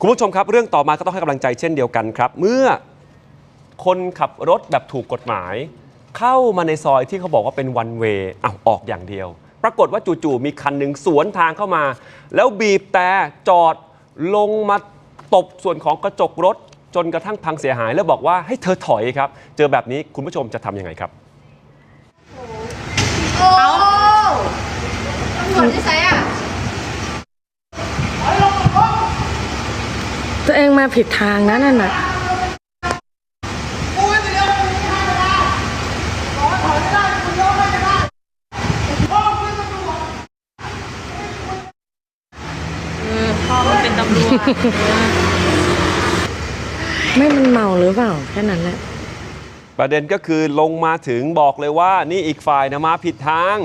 คุณผู้ชมครับ เรื่องต่อมาก็ต้องให้กำลังใจเช่นเดียวกันครับ เมื่อคนขับรถแบบถูกกฎหมาย เข้ามาในซอยที่เขาบอกว่าเป็นวันเวย์อ้าวออกอย่างเดียว ปรากฏว่าจู่ๆมีคันหนึ่งสวนทางเข้ามา แล้วบีบแต่จอดลงมาตบส่วนของกระจกรถ จนกระทั่งพังเสียหาย แล้วบอกว่าให้เธอถอยครับ เจอแบบนี้คุณผู้ชมจะทำยังไงครับเอาตำรวจที่ใช้อะ ตัวเองมาผิดทางนะนั่นน่ะพ่อมันเป็นตำรวจไม่มันเมาหรือเปล่าแค่นั้นแหละ ประเด็นก็คือลงมาถึงบอกเลยว่านี่อีกฝ่ายนะมาผิดทาง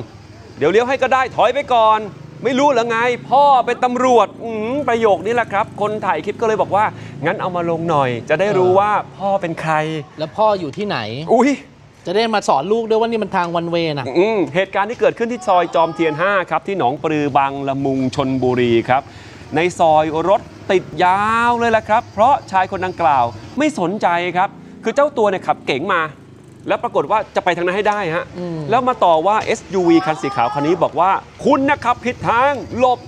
เดี๋ยวเลี้ยวให้ก็ได้ถอยไปก่อน ไม่รู้เหรือไง พ่อเป็นตำรวจอืมประโยคนี้แหละครับ คนถ่ายคลิปก็เลยบอกว่า งั้นเอามาลงหน่อย จะได้รู้ว่าพ่อเป็นใคร แล้วพ่ออยู่ที่ไหน อุ้ยจะได้มาสอนลูกด้วยว่านี่มันทางวันเวนะอืมเหตุการณ์ที่เกิดขึ้นที่ซอยจอมเทียน 5 ครับ ที่หนองปลือบางละมุงชนบุรีครับ ในซอยรถติดยาวเลยแหละครับ เพราะชายคนดังกล่าวไม่สนใจครับ คือเจ้าตัวเนี่ยขับเก๋งมา แล้วปรากฏว่าจะไปทางนั้นให้ได้ฮะอืมแล้วมาต่อว่า SUV คันสีขาวคันนี้บอกว่า คุณนะครับผิดทางหลบ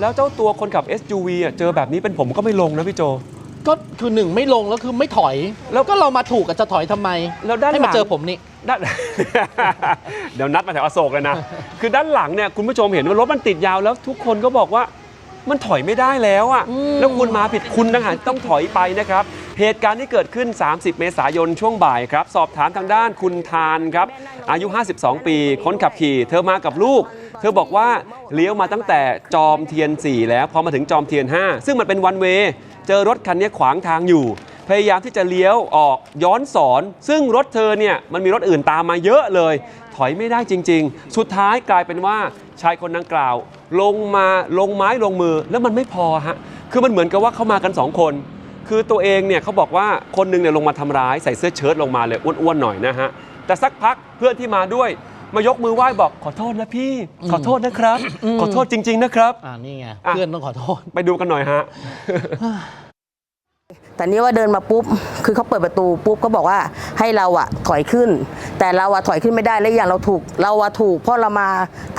แล้วเจ้าตัวคนขับ SUV อะเจอแบบนี้เป็นผมก็ไม่ลงนะพี่โจ ก็คือหนึ่งไม่ลงแล้วคือไม่ถอย แล้วก็เรามาถูกกับจะถอยทำไมแล้วด้านให้หมาลังเจอผมนี่ ด้าน เดี๋ยวนัดมาแถวอโศกเลยนะ คือด้านหลังเนี่ยคุณผู้ชมเห็นว่ารถมันติดยาวแล้วทุกคนก็บอกว่ามันถอยไม่ได้แล้วอะอืมแล้วคุณมาผิดคุณต่างหากที่ต้องถอยไปนะครับ เหตุการณ์ที่เกิดขึ้น 30 เมษายนช่วงบ่ายครับ สอบถามทางด้านคุณทานครับ อายุ 52 ปี คนขับขี่ เธอมากับลูก เธอบอกว่าเลี้ยวมาตั้งแต่จอมเทียน 4 แล้ว พอมาถึงจอมเทียน 5 ซึ่งมันเป็นวันเวย์เจอรถคันนี้ขวางทางอยู่ พยายามที่จะเลี้ยวออกย้อนสอน ซึ่งรถเธอเนี่ยมันมีรถอื่นตามมาเยอะเลย ถอยไม่ได้จริง ๆ สุดท้ายกลายเป็นว่าชายคนดังกล่าว ลงมาลงไม้ลงมือแล้วมันไม่พอฮะคือมันเหมือนกับว่าเขามากันสองคน คือตัวเองเนี่ยเขาบอกว่าคนหนึงเนี่ยลงมาทำร้ายใส่เสื้อเชิ้ตลงมาเลยอ้วนๆหน่อยนะฮะแต่สักพักเพื่อนที่มาด้วยมายกมือไหว้บอกขอโทษนะพี่ ขอโทษนะครับ ขอโทษจริง ๆ นะครับอ่านี่ไงอะเพื่อนต้องขอโทษ ไปดูกันหน่อยฮะแต่นี่ว่าเดินมาปุ๊บ คือเขาเปิดประตูปุ๊บก็บอกว่าให้เราอะถอยขึ้น แต่เราอะถอยขึ้นไม่ได้ และอีกอย่างเราถูก เราอะถูกเพราะเรามา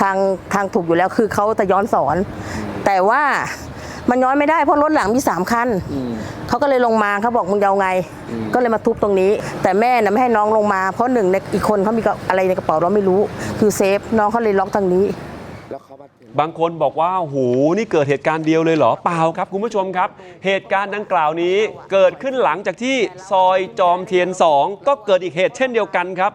ทางทางถูกอยู่แล้ว คือเขาจะย้อนสอน แต่ว่า มันย้อนไม่ได้เพราะรถหลังมีสามคันเขาก็เลยลงมาเขาบอกมึงจะเอาไง ก็เลยมาทุบตรงนี้ แต่แม่น่ะไม่ให้น้องลงมา เพราะหนึ่งในอีกคนเขามีกระอะไรในกระเป๋าเราไม่รู้ คือเซฟน้องเขาเลยล็อกทางนี้บางคนบอกว่าโหนี่เกิดเหตุการณ์เดียวเลยเหรอเปล่าครับคุณผู้ชมครับ เหตุการณ์ดังกล่าวนี้เกิดขึ้นหลังจากที่ซอยจอมเทียน 2 ก็เกิดอีกเหตุเช่นเดียวกันครับ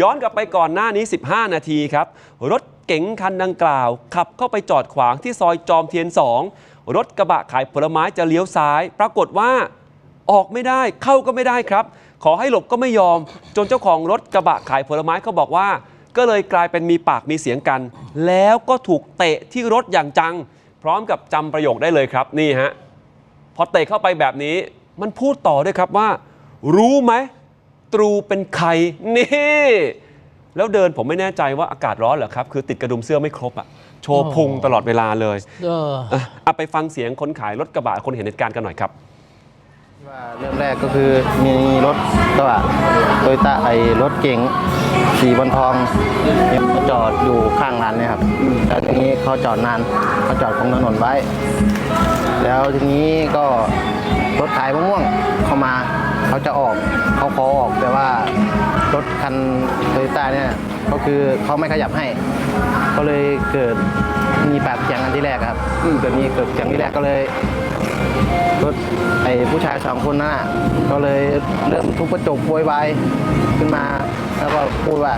ย้อนกลับไปก่อนหน้านี้ 15 นาทีครับ รถเก๋งคันดังกล่าว ขับเข้าไปจอดขวางที่ซอยจอมเทียน 2 รถกระบะขายผลไม้จะเลี้ยวซ้าย ปรากฏว่าออกไม่ได้เข้าก็ไม่ได้ครับ ขอให้หลบก็ไม่ยอม จนเจ้าของรถกระบะขายผลไม้เขาบอกว่า ก็เลยกลายเป็นมีปากมีเสียงกัน แล้วก็ถูกเตะที่รถอย่างจัง พร้อมกับจำประโยคได้เลยครับนี่ฮะพอเตะเข้าไปแบบนี้มันพูดต่อด้วยครับว่า รู้ไหมตรูเป็นใครนี่ แล้วเดินผมไม่แน่ใจว่าอากาศร้อนเหรอครับ คือติดกระดุมเสื้อไม่ครบอะ โชว์พุงตลอดเวลาเลยเออ อะเอาไปฟังเสียงคนขายรถกระบะคนเห็นเหตุการณ์กันหน่อยครับ ว่าเริ่มแรกก็คือมีรถกระบะโตโยต้าไอรถเก๋งสีบอลทองเขาจอดอยู่ข้างร้านเนี่ยครับแล้วทีนี้เขาจอดนานเขาจอดตรงถนนไว้ แล้วทีนี้ก็รถขายมะม่วงเข้ามาเขาจะออก ถคันโตโยต้าเนี่ยก็คือเขาไม่ขยับให้ ก็เลยเกิดมีปากเสียงกันที่แรกครับเกิดมีเกิดเสียงที่แรกก็เลยรถไอ้ผู้ชายสองคนนั้นน่ะก็เลยเริ่มทุบกระจกโวยวายขึ้นมา แล้วก็พูดว่า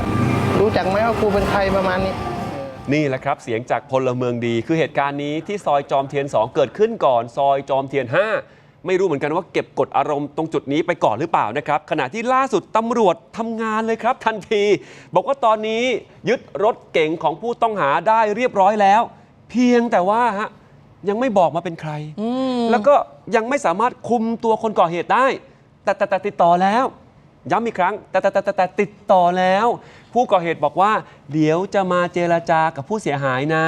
รู้จักไหมว่ากูเป็นใครประมาณนี้ นี่แหละครับ เสียงจากพลเมืองดี คือเหตุการณ์นี้ที่ซอยจอมเทียน 2 เกิดขึ้นก่อน ซอยจอมเทียน 5 ไม่รู้เหมือนกันว่าเก็บกดอารมณ์ตรงจุดนี้ไปก่อนหรือเปล่านะครับ ขณะที่ล่าสุดตำรวจทำงานเลยครับ ทันที บอกว่าตอนนี้ยึดรถเก๋งของผู้ต้องหาได้เรียบร้อยแล้ว เพียงแต่ว่าฮะยังไม่บอกมาเป็นใคร แล้วก็ยังไม่สามารถคุมตัวคนก่อเหตุได้ แต่แต่แต่ติดต่อแล้ว ย้ำอีกครั้งแต่แต่แต่แต่แต่ติดต่อแล้ว ผู้ก่อเหตุบอกว่า เดี๋ยวจะมาเจรจากับผู้เสียหายนะ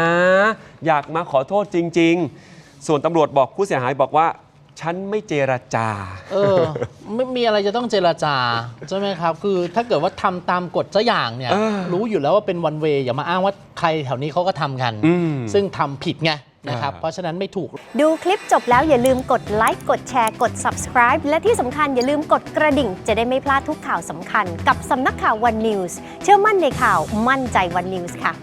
อยากมาขอโทษจริง ๆ ส่วนตำรวจบอกผู้เสียหายบอกว่า ฉันไม่เจรจา เออ ไม่มีอะไรจะต้องเจรจา ใช่ไหมครับ คือถ้าเกิดว่าทำตามกฎสักอย่างเนี่ยเออรู้อยู่แล้วว่าเป็นวันเวอย่ามาอ้างว่าใครแถวนี้เขาก็ทำกันอืมซึ่งทำผิดไงนะครับอ่าเพราะฉะนั้นไม่ถูก ดูคลิปจบแล้วอย่าลืมกดไลค์ กดแชร์ กด subscribe และที่สำคัญอย่าลืมกดกระดิ่ง จะได้ไม่พลาดทุกข่าวสำคัญ กับสำนักข่าว One News เชื่อมั่นในข่าวมั่นใจ One News ค่ะ